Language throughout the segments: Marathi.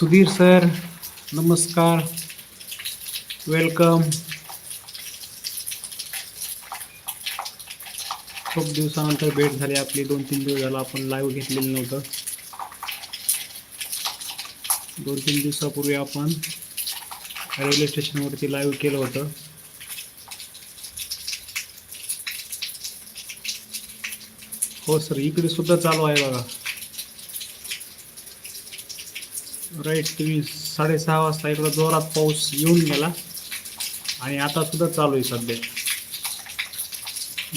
सुधीर सर नमस्कार वेलकम खूप दिवसानंतर भेट झाली आपली दोन तीन दिवस झाला आपण लाईव्ह घेतलेलं नव्हतं. दोन तीन दिवसापूर्वी आपण रेल्वे स्टेशनवरती लाईव्ह केलं होतं. हो सर इकडे सुद्धा चालू आहे बघा. राईट तुम्ही साडेसहा वाजता इकडं जोरात पाऊस येऊन गेला. आणि आता सुद्धा चालू आहे सध्या.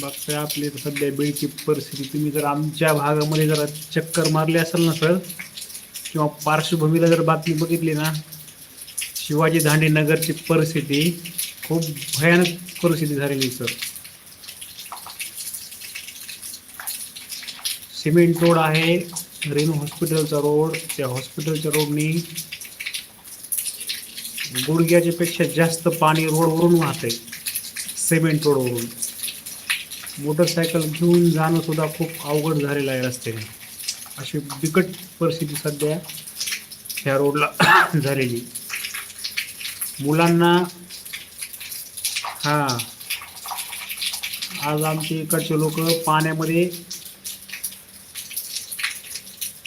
बघतोय आपली सध्या बीडची परिस्थिती. तुम्ही जर आमच्या भागामध्ये जरा चक्कर मारली असेल ना सर किंवा पार्श्वभूमीला जर बातमी बघितली ना शिवाजी धांडे नगरची परिस्थिती खूप भयानक परिस्थिती झालेली सर. सिमेंट रोड आहे. रेणू हॉस्पिटलचा रोड. त्या हॉस्पिटलच्या रोडनी गुडघ्याच्या पेक्षा जास्त पाणी रोडवरून वाहते. सिमेंट रोडवरून. मोटरसायकल घेऊन जाणं सुद्धा खूप अवघड झालेलं आहे रस्त्याने. अशी बिकट परिस्थिती सध्या ह्या रोडला झालेली. मुलांना हां आज आमचे इकडचे लोक पाण्यामध्ये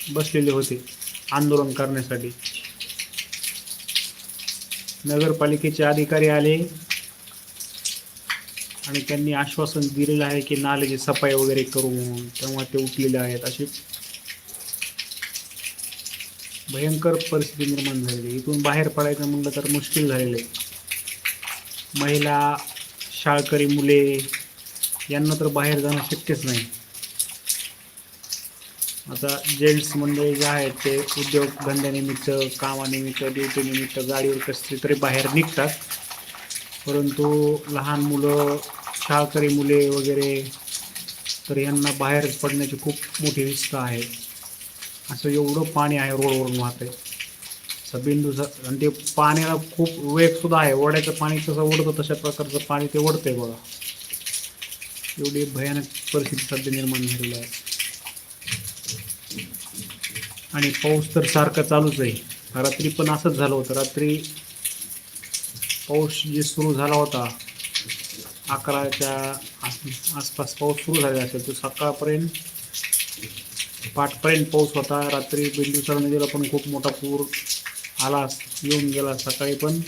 बसलेले होते आंदोलन करण्यासाठी. नगरपालिकेचे अधिकारी आले आणि त्यांनी आश्वासन दिलेलं आहे की नाल्याची सफाई वगैरे करू म्हणून तेव्हा ते उठलेले आहेत. अशी भयंकर परिस्थिती निर्माण झालेली आहे. इथून बाहेर पडायचं म्हणलं तर मुश्किल झालेलं आहे. महिला शाळकरी मुले यांना तर बाहेर जाणं शक्यच नाही. आता जेंट्स मंडळी जे आहेत ते उद्योगधंद्यानिमित्त कामानिमित्त ड्युटीनिमित्त गाडीवर कसली तरी बाहेर निघतात. परंतु लहान मुलं शाळकरी मुले वगैरे तर यांना बाहेर पडण्याची खूप मोठी रिस्क आहे. असं एवढं पाणी आहे रोडवरून वाहतंय असं बिंदू स- आणि ते पाण्याला खूप वेगसुद्धा आहे. ओढ्याचं पाणी कसं ओढतं तशा प्रकारचं पाणी ते ओढतंय बघा. एवढी भयानक परिस्थिती सध्या निर्माण झालेली आहे. आणि पाऊस तर सारखा चालूच आहे. रात्री पण असंच झालं होतं. रात्री पाऊस जे सुरू झाला होता अकराच्या आस- आसपास पाऊस सुरू झालेला असेल तो सकाळपर्यंत पाठपर्यंत पाऊस होता. रात्री बिंदुसर नदीला पण खूप मोठा पूर आला येऊन गेला सकाळी पण.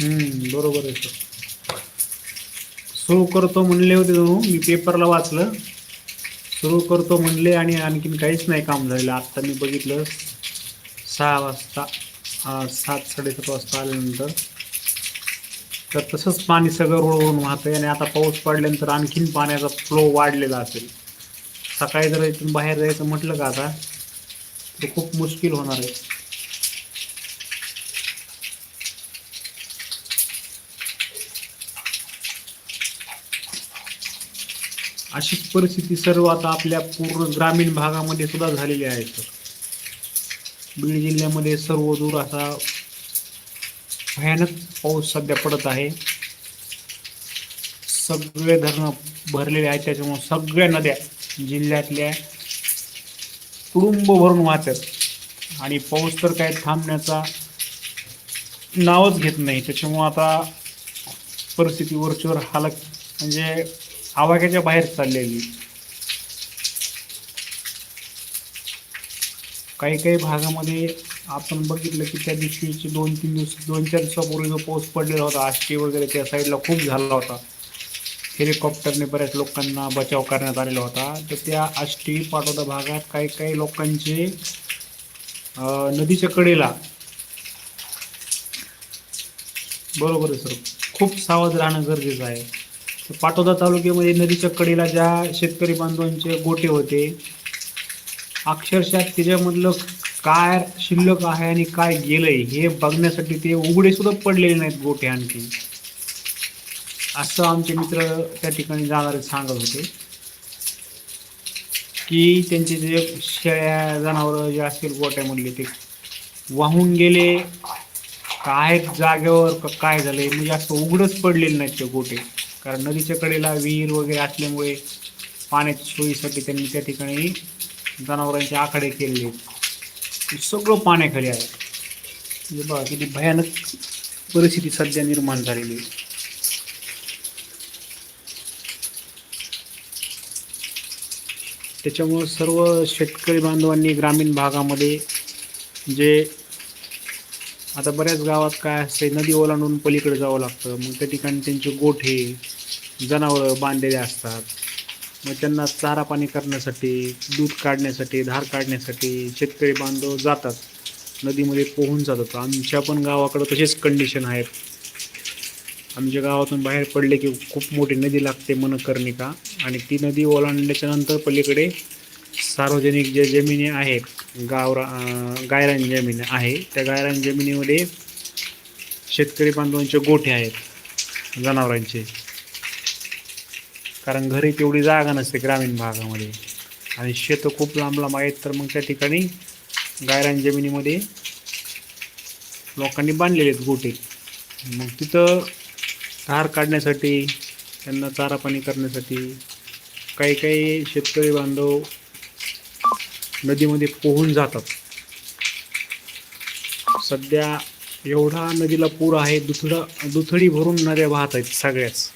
हम्म, बरोबर आहे सर. सुरू करतो म्हणले होते तो. मी पेपरला वाचलं. सुरू करतो म्हणले आणि आणखीन काहीच नाही काम झालेलं. आत्ता मी बघितलं सहा वाजता सात साडेसात वाजता आल्यानंतर. तर तसंच पाणी सगळं रोडवरून आहे आणि आता पाऊस पडल्यानंतर आणखीन पाण्याचा फ्लो वाढलेला असेल. सकाळी जर इथून बाहेर जायचं म्हटलं का आता तर खूप मुश्किल होणार आहे. अशीच परिस्थिती सर्व आता आपल्या पूर्ण ग्रामीण भागामध्ये सुद्धा झालेली आहे सर. बीड जिल्ह्यामध्ये सर्व दूर असा भयानक पाऊस सध्या पडत आहे. सगळे धरणं भरलेले आहेत त्याच्यामुळे सगळ्या नद्या जिल्ह्यातल्या तुडुंब भरून वाहतात. आणि पाऊस तर काय थांबण्याचा नावच घेत नाही. त्याच्यामुळं आता परिस्थिती वरचीवर हालत म्हणजे आवाक्याच्या बाहेर चाललेली. काही काही भागामध्ये आपण बघितलं की त्या दिवशीचे दोन तीन दिवस दोन चार दिवसापूर्वी जो पाऊस पडलेला होता आष्टी वगैरे त्या साईडला खूप झाला होता. हेलिकॉप्टरने बऱ्याच लोकांना बचाव करण्यात आलेला होता. तर त्या आष्टी पाटोदा भागात काही काही लोकांचे नदीच्या कडेला बरोबर आहे सर. खूप सावध राहणं गरजेचं आहे. पाटोदा तालुक्यामध्ये नदीच्या कडेला ज्या शेतकरी बांधवांचे गोटे होते अक्षरशः त्याच्यामधलं काय शिल्लक आहे आणि काय गेलंय हे बघण्यासाठी ते उघडे सुद्धा पडलेले नाहीत गोटे आणखी. असं आमचे मित्र त्या ठिकाणी जाणारे सांगत होते. की त्यांचे जे शेळ्या जनावरं जे असतील गोट्यामधले ते वाहून गेले काय जागेवर काय झालंय म्हणजे असं उघडच पडलेले नाहीत ते गोटे कारण नदीच्या कडेला विहीर वगैरे असल्यामुळे पाण्याच्या सोयीसाठी त्यांनी त्या ठिकाणी जनावरांचे आखाडे केलेले आहेत. सगळं पाण्याखाली आहे म्हणजे बघा किती भयानक परिस्थिती सध्या निर्माण झालेली आहे त्याच्यामुळं सर्व शेतकरी बांधवांनी ग्रामीण भागामध्ये जे आता बऱ्याच गावात काय असते नदी ओलांडून पलीकडे जावं लागतं. मग त्या ठिकाणी त्यांचे गोठे जनावरं बांधलेले असतात. मग त्यांना चारा पाणी करण्यासाठी दूध काढण्यासाठी धार काढण्यासाठी शेतकरी बांधव जातात. नदीमध्ये पोहून जातात. आमच्या पण गावाकडं तसेच कंडिशन आहेत. आमच्या गावातून बाहेर पडले की खूप मोठी नदी लागते मनकर्णिका. आणि ती नदी ओलांडल्याच्या नंतर पलीकडे सार्वजनिक ज्या जमिनी आहेत गावरा गायरान जमीन आहे. त्या गायरान जमिनीमध्ये शेतकरी बांधवांचे गोठे आहेत जनावरांचे. कारण घरी तेवढी जागा नसते ग्रामीण भागामध्ये. आणि शेतं खूप लांब लांब आहेत तर मग त्या ठिकाणी गायरान जमिनीमध्ये लोकांनी बांधलेले आहेत गोटे मग तिथं धार काढण्यासाठी त्यांना चारा पाणी करण्यासाठी काही काही शेतकरी बांधव नदीमध्ये पोहून जातात. सध्या एवढा नदीला पूर आहे दुथडा दुथडी भरून नद्या वाहत आहेत सगळ्याच.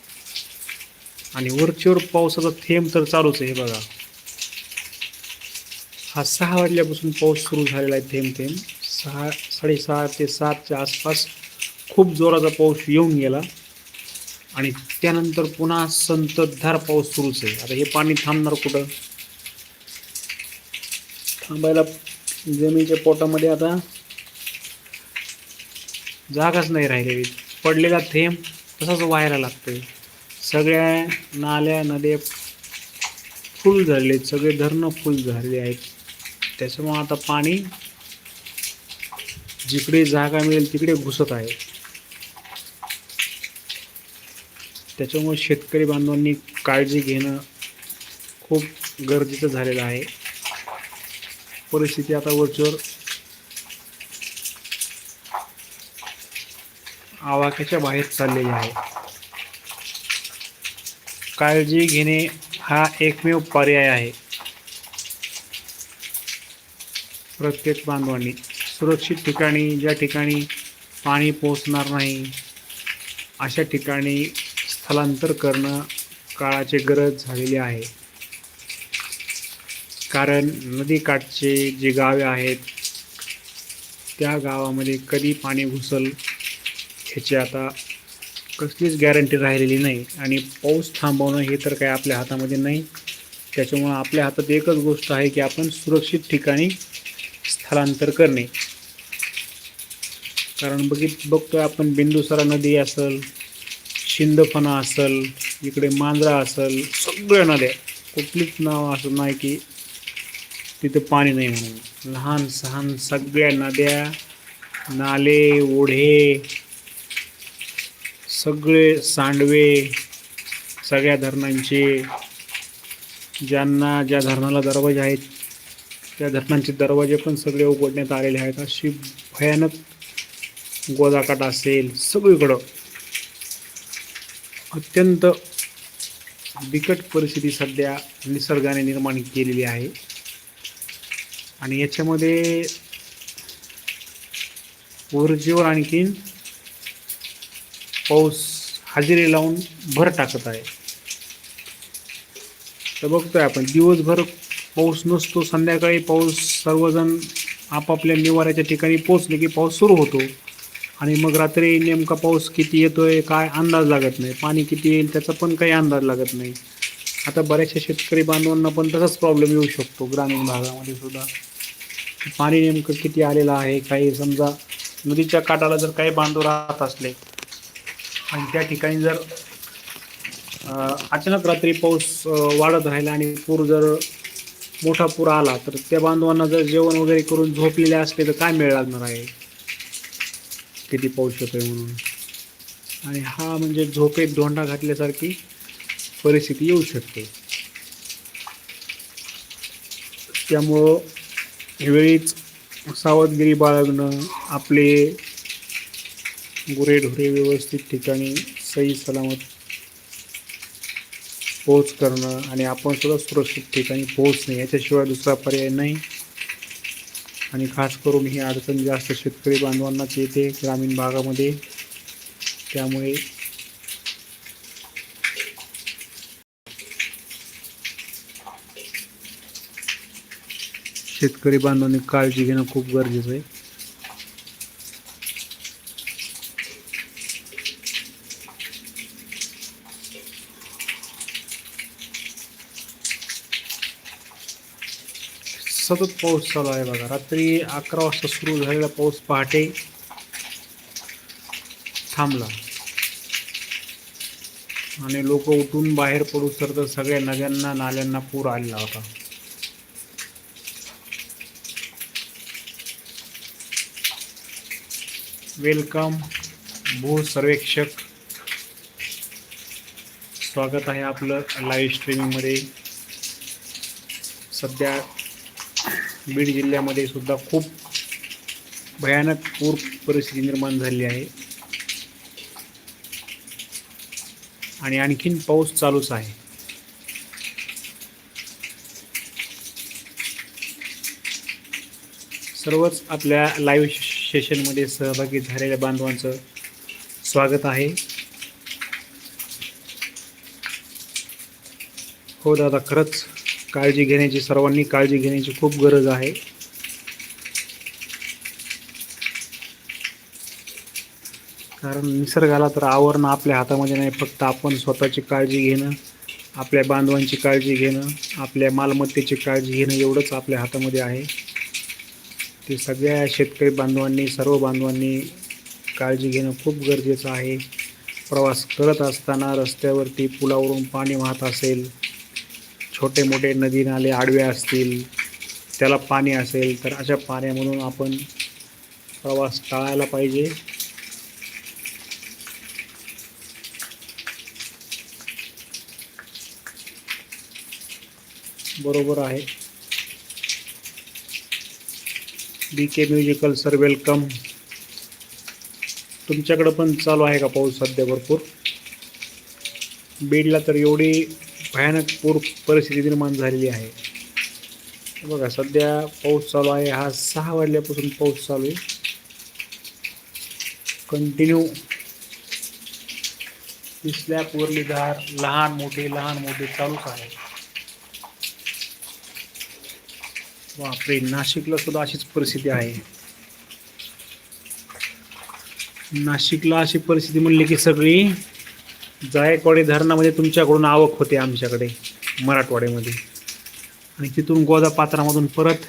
आणि वरचीवर पावसाचा थेंब तर चालूच आहे हे बघा. हा सहा वाजल्यापासून पाऊस सुरू झालेला आहे थेंब थेंब. सहा साडेसहा ते सातच्या आसपास खूप जोराचा पाऊस येऊन गेला. आणि त्यानंतर पुन्हा संततधार पाऊस सुरूच आहे. आता हे पाणी थांबणार कुठं? थांबायला जमिनीच्या पोटामध्ये आता जागाच नाही राहिलेली पडलेला थेंब तसाच व्हायला लागतोय. सगळ्या नाल्या नद्या फुल झाले आहेत सगळे धरणं फुल झालेले आहेत. त्याच्यामुळं आता पाणी जिकडे जागा मिळेल तिकडे घुसत आहे. त्याच्यामुळे शेतकरी बांधवांनी काळजी घेणं खूप गरजेचं झालेलं आहे. परिस्थिती आता वरचीवर आवाक्याच्या बाहेर चाललेली आहे. काळजी घेणे हा एकमेव पर्याय आहे. प्रत्येक बांधवांनी सुरक्षित ठिकाणी ज्या ठिकाणी पाणी पोचणार नाही अशा ठिकाणी स्थलांतर करणं काळाची गरज झालेली आहे. कारण नदीकाठचे जे गावे आहेत त्या गावामध्ये कधी पाणी घुसल ह्याची आता कसलीच गॅरंटी राहिलेली नाही. आणि पाऊस थांबवणं हे तर काही आपल्या हातामध्ये नाही. त्याच्यामुळं आपल्या हातात एकच गोष्ट आहे की आपण सुरक्षित ठिकाणी स्थलांतर करणे. कारण बघित बघतोय आपण बिंदुसरा नदी असेल शिंदफणा असेल इकडे मांजरा असेल सगळ्या नद्या. कुठलीच नाव असं नाही की तिथं पाणी नाही म्हणून. लहान सहान सगळ्या नद्या नाले ओढे सगळे सांडवे सगळ्या धरणांचे ज्यांना ज्या धरणाला दरवाजे आहेत त्या धरणांचे दरवाजे पण सगळे उघडण्यात आलेले आहेत. अशी भयानक गोदाकाट असेल सगळीकडं. अत्यंत बिकट परिस्थिती सध्या निसर्गाने निर्माण केलेली आहे. आणि याच्यामध्ये ऊर्जेवर आणखीन पाऊस हजेरी लावून भर टाकत आहे. तर बघतोय आपण दिवसभर पाऊस नसतो संध्याकाळी पाऊस सर्वजण आपापल्या निवाऱ्याच्या ठिकाणी पोचले की पाऊस सुरू होतो. आणि मग रात्री नेमका पाऊस किती येतोय काय अंदाज लागत नाही. पाणी किती येईल त्याचा पण काही अंदाज लागत नाही. आता बऱ्याचशा शेतकरी बांधवांना पण तसाच प्रॉब्लेम येऊ शकतो ग्रामीण भागामध्ये सुद्धा. पाणी नेमकं किती आलेलं आहे? काही समजा नदीच्या काठाला जर काही बांधव राहत असले आणि त्या ठिकाणी जर अचानक रात्री पाऊस वाढत राहिला आणि पूर जर मोठा पूर आला तर त्या बांधवांना जर जेवण वगैरे करून झोपलेले असले तर काय मिळ लागणार आहे? किती पाऊस येतोय म्हणून? आणि हा म्हणजे झोपेत धोंडा घातल्यासारखी परिस्थिती येऊ शकते. त्यामुळं वेळीच सावधगिरी बाळगणं आपले गुरेढोरे व्यवस्थित ठिकाणी सही सलामत पोहोच करणं आणि आपण सुद्धा सुरक्षित ठिकाणी पोहोचणे याच्याशिवाय दुसरा पर्याय नाही. आणि खास करून ही अडचण जास्त शेतकरी बांधवांनाच येते ग्रामीण भागामध्ये. त्यामुळे शेतकरी बांधवांनी काळजी घेणं खूप गरजेचं आहे. सतत पाऊस चालू आहे बघा. रात्री अकरा वाजता सुरू झालेला पाऊस पहाटे थांबला. आणि लोक उठून बाहेर पडू तर सगळ्या नद्यांना नाल्यांना पूर आलेला होता. वेलकम भू सर्वेक्षक. स्वागत आहे आपलं लाईव्ह स्ट्रीमिंगमध्ये सध्या बीड जिल्ह्यामध्ये सुद्धा खूप भयानक पूर परिस्थिती निर्माण झाली आहे. आणि आणखीन पाऊस चालूच आहे. सर्वच आपल्या लाईव्ह सेशनमध्ये सहभागी झालेल्या बांधवांचं स्वागत आहे. हो दादा खरंच काळजी घेण्याची सर्वांनी काळजी घेण्याची खूप गरज आहे. कारण निसर्गाला तर आवरणं आपल्या हातामध्ये नाही फक्त आपण स्वतःची काळजी घेणं आपल्या बांधवांची काळजी घेणं आपल्या मालमत्तेची काळजी घेणं एवढंच आपल्या हातामध्ये आहे. ते सगळ्या शेतकरी बांधवांनी सर्व बांधवांनी काळजी घेणं खूप गरजेचं आहे. प्रवास करत असताना रस्त्यावरती पुलावरून पाणी वाहत असेल छोटे मोठे नदी नाले आडवे असतील त्याला पाणी असेल तर अशा पाण्यामधून आपण प्रवास टाळायला पाहिजे. बरोबर आहे. B K musical sir welcome तुमच्याकडं पण चालू आहे का पाऊस सध्या भरपूर? बीडला तर एवढी भयानक पूर परिस्थिती निर्माण झालेली आहे. बघा सध्या पाऊस चालू आहे. हा सहा वाजल्यापासून पाऊस चालू आहे. कंटिन्यू स्लॅप धार लहान मोठे लहान मोठे चालूच आहे. बापरे नाशिकला सुद्धा अशीच परिस्थिती आहे. नाशिकला अशी परिस्थिती म्हणली की सगळी जायकवाडी धरणामध्ये तुमच्याकडून आवक होते आमच्याकडे मराठवाड्यामध्ये. आणि तिथून गोदा पात्रामधून परत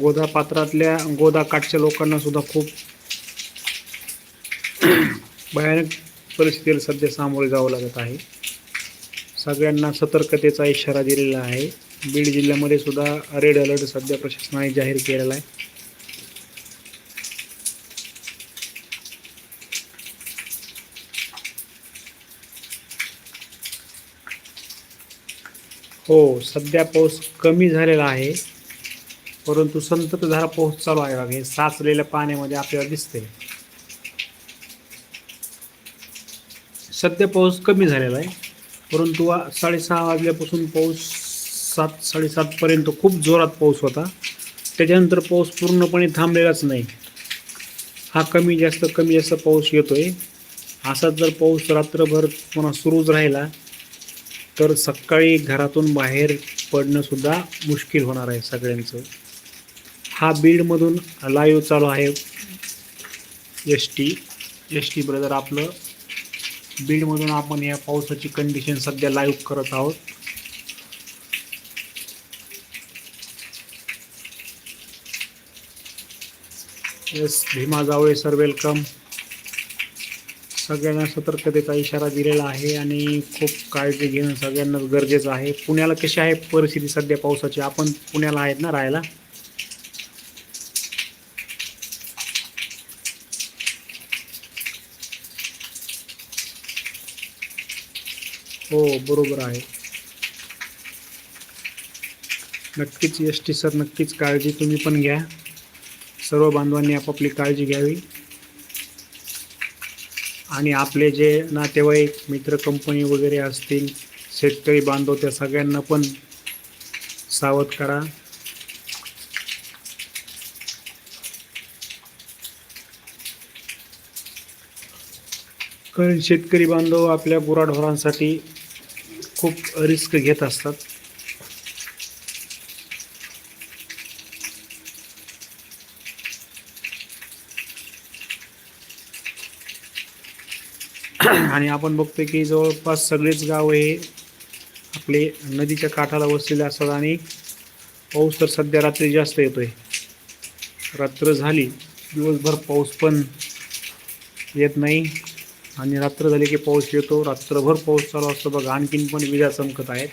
गोदा पात्रातल्या गोदा काठच्या लोकांना सुद्धा खूप भयानक परिस्थितीला सध्या सामोरे जावं लागत आहे. सगळ्यांना सतर्कतेचा इशारा दिलेला आहे. बीड जिल्ह्यामध्ये सुद्धा रेड अलर्ट सध्या प्रशासनाने जाहीर केलेला आहे. हो सध्या पाऊस कमी झालेला आहे परंतु संततधारा पाऊस चालू आहे बघा हे साचलेल्या पाण्यामध्ये आपल्याला दिसते सध्या पाऊस कमी झालेला आहे परंतु साडेसहा वाजल्यापासून पाऊस सात साडेसातपर्यंत खूप जोरात पाऊस होता. त्याच्यानंतर पाऊस पूर्णपणे थांबलेलाच नाही. हा कमी जास्त कमी जास्त पाऊस येतो आहे असाच जर पाऊस रात्रभर पुन्हा सुरूच राहिला तर सकाळी घरातून बाहेर पडणंसुद्धा मुश्किल होणार आहे सगळ्यांचं. हा बीडमधून लाईव्ह चालू आहे. S T S T brother आपलं. बीडमधून आपण या पावसाची कंडिशन सध्या लाईव्ह करत आहोत. Yes Bhima Javale sir welcome सगळ्यांना सतर्कतेचा इशारा दिलेला आहे आणि खूप काळजी घेणं सगळ्यांनाच गरजेचं आहे. पुण्याला कशी आहे परिस्थिती सध्या पावसाची? आपण पुण्याला आहेत ना राहायला? हो बरोबर आहे. नक्कीच एस टी सर नक्कीच काळजी तुम्ही पण घ्या. सर्व बांधवांनी आपापली काळजी घ्यावी. आणि आपले जे नातेवाईक मित्र कंपनी वगैरे असतील शेतकरी बांधव त्या सगळ्यांना पण सावध करा. कारण शेतकरी बांधव आपल्या गुराढोरांसाठी खूप रिस्क घेत असतात. आणि आपण बघतोय की जवळपास सगळेच गाव हे आपले नदीच्या काठाला वसलेले असतात आणि पाऊस तर सध्या रात्री जास्त येतोय. रात्र झाली दिवसभर पाऊस पण येत नाही आणि रात्र झाली की पाऊस येतो. रात्रभर पाऊस चालू असतो बघा आणखीन पण विजा चमकत आहेत.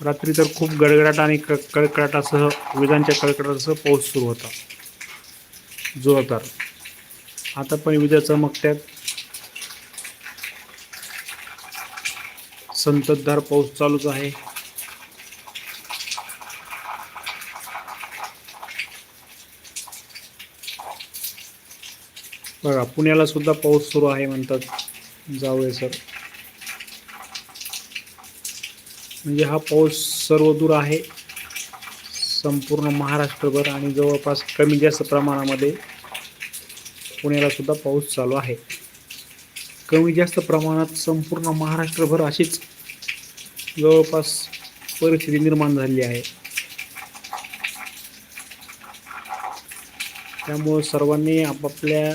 रात्री तर खूप गडगडाट आणि क कडकडाटासह विजांच्या कडकडाटासह पाऊस सुरू होता. जोरदार. आता पण उद्या चमकत्यात. संततधार पाऊस चालूच आहे. बघा पुण्याला सुद्धा पाऊस सुरू आहे म्हणतात जाऊया सर. म्हणजे हा पाऊस सर्व दूर आहे. संपूर्ण महाराष्ट्रभर आणि जवळपास कमी जास्त प्रमाणामध्ये पुण्याला सुद्धा पाऊस चालू आहे. कमी जास्त प्रमाणात संपूर्ण महाराष्ट्रभर अशीच जवळपास परिस्थिती निर्माण झाली आहे. त्यामुळं सर्वांनी आपापल्या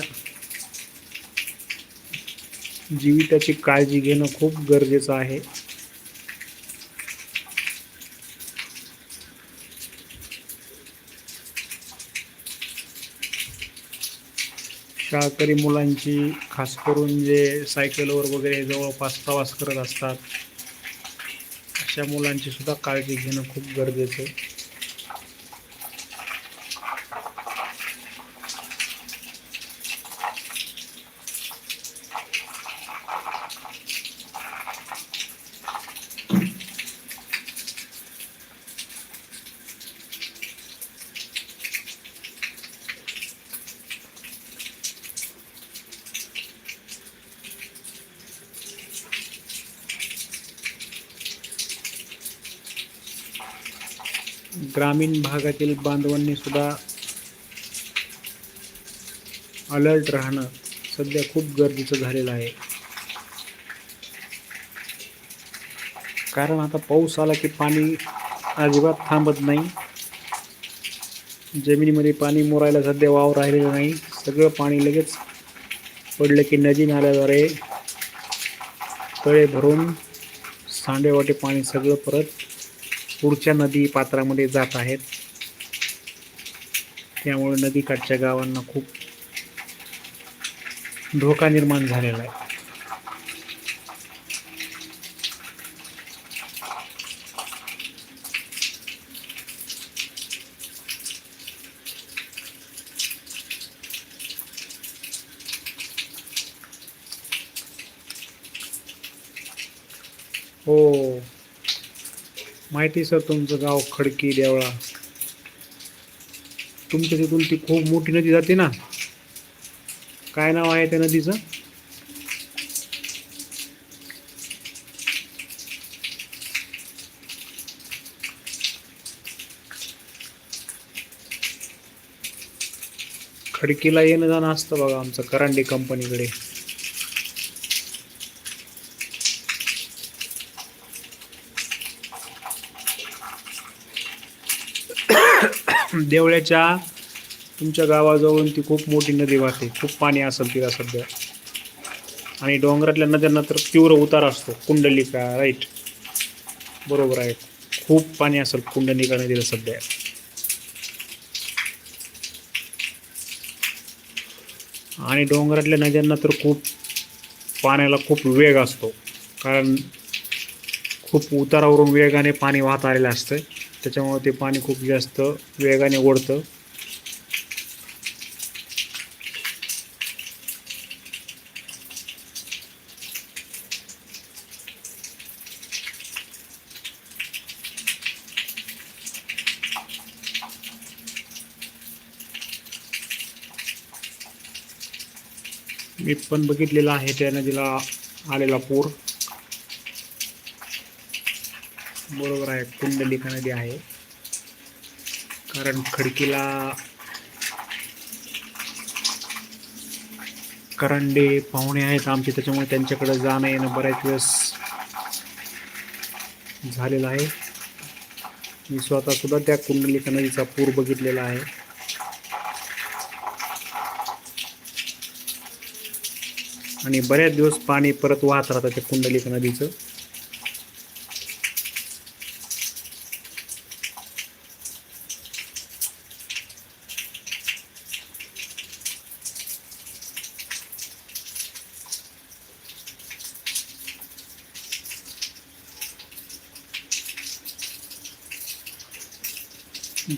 जीविताची काळजी घेणं खूप गरजेचं आहे. शाळकरी मुलांची खास करून जे सायकलवर वगैरे जवळपास प्रवास करत असतात अशा मुलांची सुद्धा काळजी घेणं खूप गरजेचं आहे. ग्रामीण भागातील बांधवांनी सुद्धा अलर्ट राहणं सध्या खूप गरजेचं झालेलं आहे. कारण आता पाऊस आला की पाणी अजिबात थांबत नाही. जमिनीमध्ये पाणी मोरायला सध्या वाव राहिलेलं नाही. सगळं पाणी लगेच पडलं की नदी नाल्याद्वारे तळे भरून सांडेवाटे पाणी सगळं परत पुढच्या नदी पात्रामध्ये जात आहेत. त्यामुळे नदीकाठच्या गावांना खूप धोका निर्माण झालेला आहे हो माहिती सर तुमचं गाव खडकी देवळा. तुमच्या तिथून ती खूप मोठी नदी जाते ना? काय नाव आहे त्या नदीचं? खडकीला येणं जाणं असतं बघा आमचं करांडे कंपनीकडे देवळ्याच्या तुमच्या गावाजवळून ती खूप मोठी नदी वाहते. खूप पाणी असेल तिला सध्या. आणि डोंगरातल्या नद्यांना तर तीव्र उतार असतो. कुंडलिका राईट? बरोबर आहे. खूप पाणी असेल कुंडलिका नदीला सध्या. आणि डोंगरातल्या नद्यांना तर खूप पाण्याला खूप वेग असतो. कारण खूप उतारावरून वेगाने पाणी वाहत आलेलं असतं त्याच्यामुळे ते पाणी खूप जास्त वेगाने ओढतं. मी पण बघितलेला आहे त्या नदीला आलेला पूर. बरोबर आहे कुंडलिका नदी आहे. कारण खडकीला करंडे पाहुणे आहेत आमचे त्याच्यामुळे त्यांच्याकडे जाणं येणं बऱ्याच वेळेस झालेलं आहे. मी स्वतः सुद्धा त्या कुंडलिका नदीचा पूर बघितलेला आहे. आणि बऱ्याच दिवस पाणी परत वाहत राहतं त्या कुंडलिका नदीचं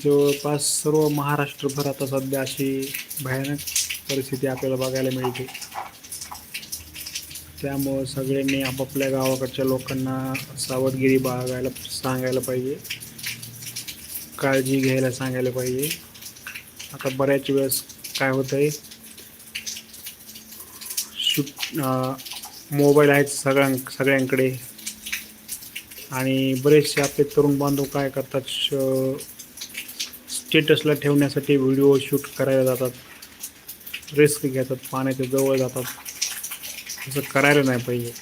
जवळपास सर्व महाराष्ट्रभर आता सध्या अशी भयानक परिस्थिती आपल्याला बघायला मिळते. त्यामुळं सगळ्यांनी आपापल्या गावाकडच्या लोकांना सावधगिरी बाळगायला सांगायला पाहिजे. काळजी घ्यायला सांगायला पाहिजे. आता बऱ्याच वेळेस काय होतं आहे शूट मोबाईल आहेत सगळ्यां सगळ्यांकडे. आणि बरेचसे आपले तरुण बांधव काय करतात श स्टेटसला ठेवण्यासाठी व्हिडिओ शूट करायला जातात. रिस्क घेतात पाण्याच्या जवळ जातात. असं करायला नाही पाहिजे.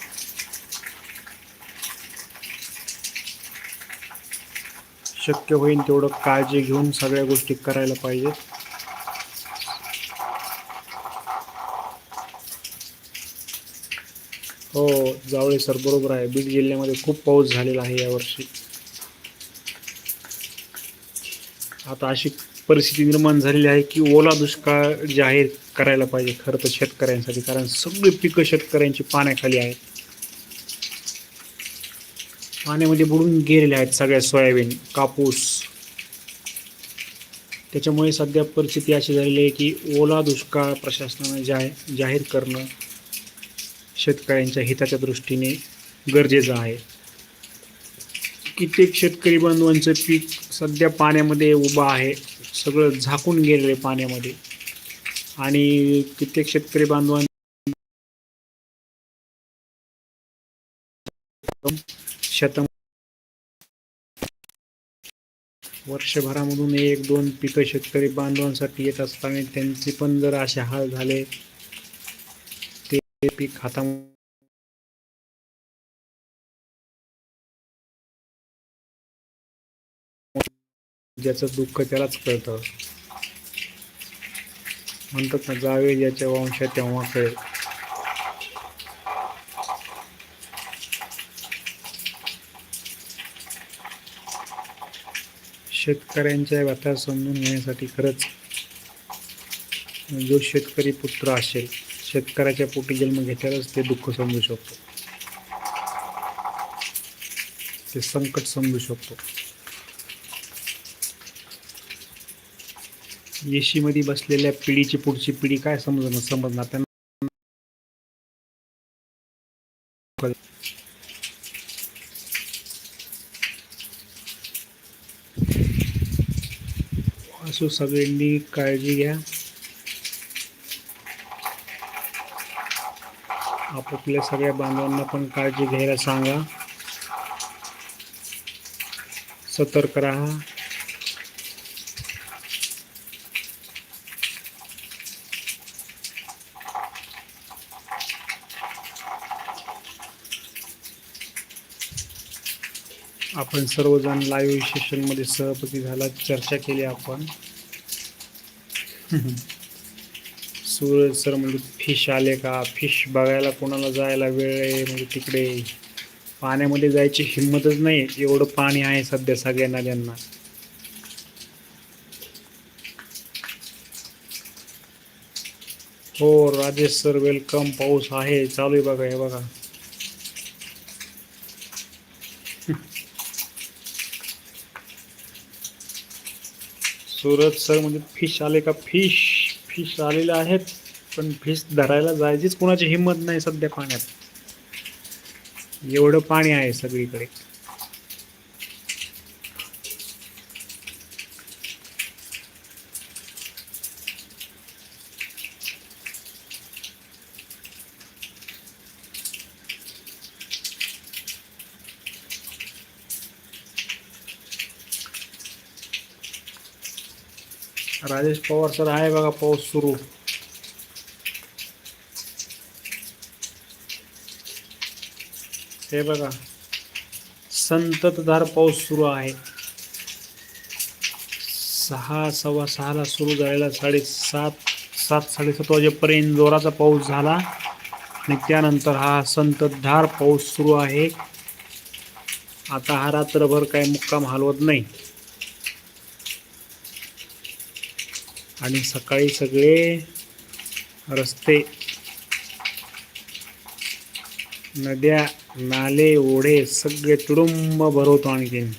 शक्य होईल तेवढं काळजी घेऊन सगळ्या गोष्टी करायला पाहिजेत हो जावळे सर बरोबर आहे. बीड जिल्ह्यामध्ये खूप पाऊस झालेला आहे यावर्षी. आता अशी परिस्थिती निर्माण झालेली आहे की ओला दुष्काळ जाहीर करायला पाहिजे खरं तर शेतकऱ्यांसाठी कारण सगळी पिकं शेतकऱ्यांची पाण्याखाली आहेत. पाण्यामध्ये बुडून गेलेल्या आहेत सगळ्या सोयाबीन कापूस. त्याच्यामुळे सध्या परिस्थिती अशी झालेली आहे की ओला दुष्काळ प्रशासनानं जाहीर जाहीर करणं शेतकऱ्यांच्या हिताच्या दृष्टीने गरजेचं आहे. कित्येक शेतकरी बांधवांचं पीक सध्या पाण्यामध्ये उभं आहे. सगळं झाकून गेलेलं आहे पाण्यामध्ये. आणि कित्येक शेतकरी बांधवां शतम वर्षभरामधून एक दोन पिकं शेतकरी बांधवांसाठी येत असताना त्यांचे पण जर असे हाल झाले ते पीक हातामध्ये ज्याचं दुःख त्यालाच कळतं. म्हणतात ना जावे ज्याच्या वंशा तेव्हा कळेल. शेतकऱ्यांच्या व्यथा समजून घेण्यासाठी खरंच जो शेतकरी पुत्र असेल शेतकऱ्याच्या पोटी जन्म घेतल्यालाच ते दुःख समजू शकतो. ते संकट समजू शकतो. येशीमध्ये बसलेल्या पिढीची पुढची पिढी काय समजणार समजणार? त्यांना असो सगळ्यांनी काळजी घ्या. आपापल्या सगळ्या बांधवांना पण काळजी घ्यायला सांगा. सतर्क राहा. आपण सर्वजण लाईव्ह सेशनमध्ये सहभागी झाला चर्चा केली आपण. सूरज सर म्हणजे फिश आले का? फिश बघायला कोणाला जायला वेळ आहे? म्हणजे तिकडे पाण्यामध्ये जायची हिंमतच नाही एवढं पाणी आहे सध्या सगळ्या नद्यांना. हो राजेश सर वेलकम पाऊस आहे. चालू आहे बघा हे बघा. सुरत सर म्हणजे फिश आले का फिश फिश आलेले आहेत पण फिश धरायला जायचीच कोणाची हिंमत नाही सध्या पाण्यात. एवढं पाणी आहे सगळीकडे. राजेश पवार सर आहे बघा पाऊस सुरू. हे बघा संततधार पाऊस सुरू आहे. सहा सव्वा सहाला सुरू झालेला साडेसात सात साडेसात वाजेपर्यंत जोराचा पाऊस झाला. आणि त्यानंतर हा संततधार पाऊस सुरू आहे. आता हा रात्रभर काही मुक्काम हलवत नाही. आणि सकाळी सगळे रस्ते नद्या नाले ओढे सगळे तुडुंब भरवतो आणखीन.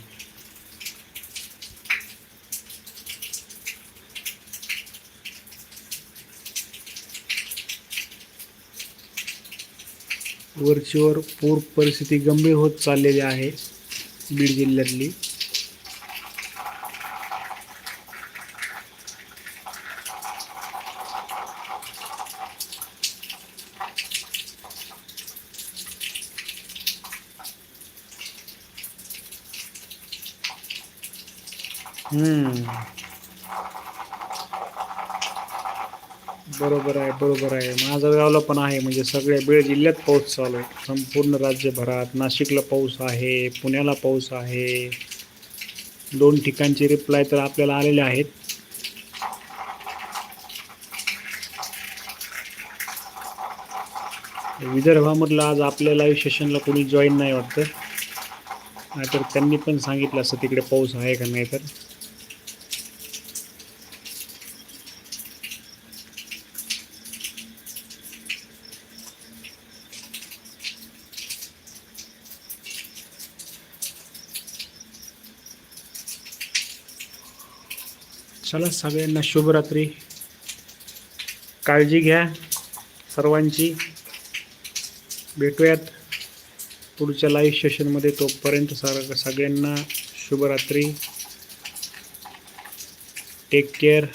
वरचीवर पूर परिस्थिती गंभीर होत चाललेली आहे बीड जिल्ह्यातली. बरोबर आहे. माजलगावला पण आहे. म्हणजे सगळ्या बीड जिल्ह्यात पाऊस चालू आहे. संपूर्ण राज्यभरात नाशिकला पाऊस आहे पुण्याला पाऊस आहे. दोन ठिकाणचे रिप्लाय तर आपल्याला आलेले आहेत. विदर्भामधलं आज आपल्या लाईव्ह सेशनला कोणी जॉईन नाही वाटतं. नाहीतर त्यांनी पण सांगितलं असं तिकडे पाऊस आहे का नाही तर. चला सगळ्यांना शुभरात्री. काळजी घ्या सर्वांची. भेटूयात पुढच्या लाईव्ह सेशनमध्ये तोपर्यंत सर सगळ्यांना शुभरात्री. Take care